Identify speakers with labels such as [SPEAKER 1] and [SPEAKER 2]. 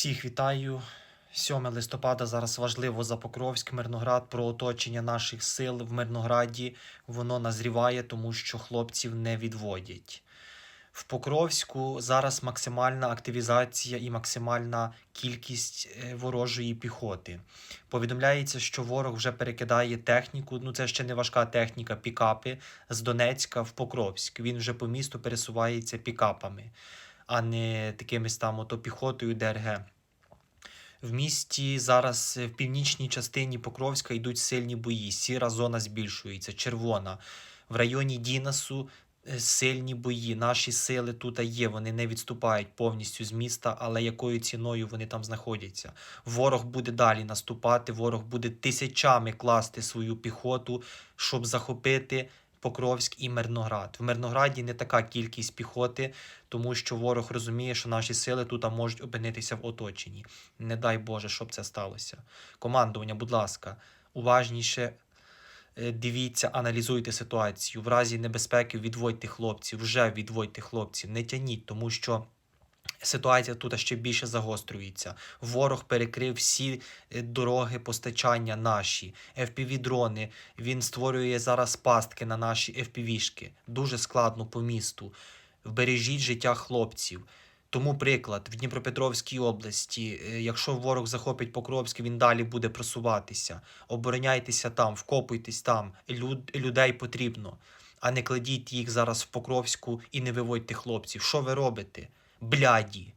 [SPEAKER 1] Всіх вітаю. 7 листопада зараз важливо за Покровськ, Мирноград, про оточення наших сил в Мирнограді. Воно назріває, тому що хлопців не відводять. В Покровську зараз максимальна активізація і максимальна кількість е, ворожої піхоти. Повідомляється, що ворог вже перекидає техніку. Ну це ще не важка техніка, пікапи з Донецька в Покровськ. Він вже по місту пересувається пікапами, а не такимись там ото піхотою ДРГ. В місті зараз е, в північній частині Покровська йдуть сильні бої. Сіра зона збільшується, червона. В районі Дінасу е, сильні бої. Наші сили тут є. Вони не відступають повністю з міста, але якою ціною вони там знаходяться. Ворог буде далі наступати. Ворог буде тисячами класти свою піхоту, щоб захопити. Покровськ і Мирноград. В Мирнограді не така кількість піхоти, тому що ворог розуміє, що наші сили тут можуть опинитися в оточенні. Не дай Боже, щоб це сталося. Командування, будь ласка, уважніше е, дивіться, аналізуйте ситуацію. В разі небезпеки відводьте хлопців, вже відводьте хлопців, не тяніть, тому що. Ситуація тут ще більше загострюється. Ворог перекрив всі е, дороги постачання наші, FPV-дрони. Він створює зараз пастки на наші FPV-шки. Дуже складно по місту. Вбережіть життя хлопців. Тому приклад в Дніпропетровській області, е, якщо ворог захопить Покровськ, він далі буде просуватися. Обороняйтеся там, вкопуйтесь там. Люд, людей потрібно, а не кладіть їх зараз в Покровську і не виводьте хлопців. Що ви робите? Бляді.